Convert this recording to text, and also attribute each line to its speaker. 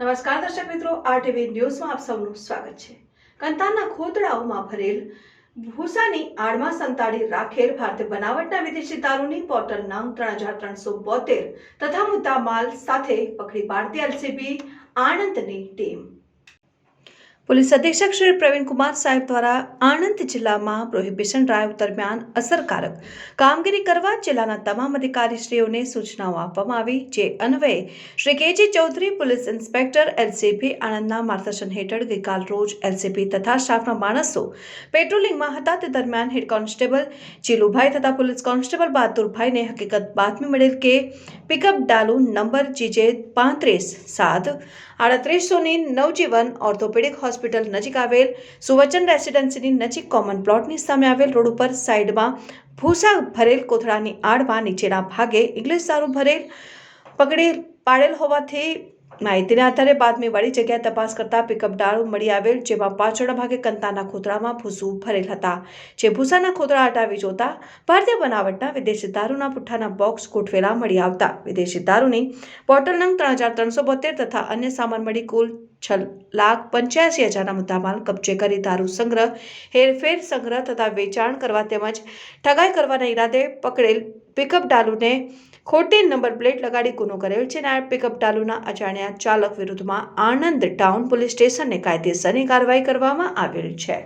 Speaker 1: નમસ્કાર દર્શક મિત્રો આરટીવી ન્યૂઝમાં આપ સૌનું સ્વાગત છે. કંતારના ખોતડાઓમાં ભરેલ ભૂસાની આડમાં સંતાડી રાખેલ ભારતીય બનાવટના વિદેશી દારૂની બોટલ નંગ ત્રણ હજાર ત્રણસો બોતેર તથા મુદ્દા માલ સાથે પકડી પાડતી એલસીબી આણંદની ટીમ. પોલીસ અધિક્ષક શ્રી પ્રવીણકુમાર સાહેબ દ્વારા આણંદ જિલ્લામાં પ્રોહિબિશન ડ્રાઈવ દરમિયાન અસરકારક કામગીરી કરવા જિલ્લાના તમામ અધિકારીશ્રીઓને સૂચનાઓ આપવામાં આવી, જે અન્વયે Shri K G Chaudhari, police inspector, LCB આણંદના માર્ગદર્શન હેઠળ ગઈકાલ રોજ એલસીબી તથા સ્ટાફના માણસો પેટ્રોલિંગમાં હતા. તે દરમિયાન હેડ કોન્સ્ટેબલ ચીલુભાઈ તથા પોલીસ કોન્સ્ટેબલ બહાદુરભાઈને હકીકત બાતમી મળેલ કે પિકઅપ ડાલુ નંબર જીજે પાંત્રીસ સાત આડત્રીસોની નવજીવન ઓર્થોપેડિક હોસ્પિટલ નજીક આવેલ સુવચન રેસિડેન્સીની નજીક કોમન પ્લોટની સામે આવેલ રોડ ઉપર સાઈડમાં ભૂસા ભરેલ કોથળાની આડમાં નીચેના ભાગે ઇંગ્લિશ દારૂ ભરેલ પગડે પાડેલ હોવાથી માહિતીના આધારે બાતમીવાળી જગ્યાએ તપાસ કરતા પિકઅપ ડાળું મળી આવેલ, જેમાં પાછળના ભાગે કંતાના ખોતરામાં ભૂસું ભરેલ હતા. જે ભૂસાના ખોતરા હટાવી જોતા ભારતીય બનાવટના વિદેશી દારૂના પુઠ્ઠાના બોક્સ ગોઠવેલા મળી આવતા. વિદેશી દારૂની બોટલ નંગ ત્રણ હજાર ત્રણસો બોતેર તથા અન્ય સામાન મળી કુલ છ લાખ પંચ્યાસી હજારના મુદ્દામાલ કબજે કરી દારૂ સંગ્રહ, હેરફેર સંગ્રહ તથા વેચાણ કરવા તેમજ ઠગાઈ કરવાના ઈરાદે પકડેલ પિકઅપ ડાલુને ખોટી નંબર પ્લેટ લગાડી ગુનો કરેલ છે આ પિકઅપ ટાલુના અજાણ્યા ચાલક વિરુદ્ધમાં આણંદ ટાઉન પોલીસ સ્ટેશનને કાયદેસરની કાર્યવાહી કરવામાં આવેલ છે.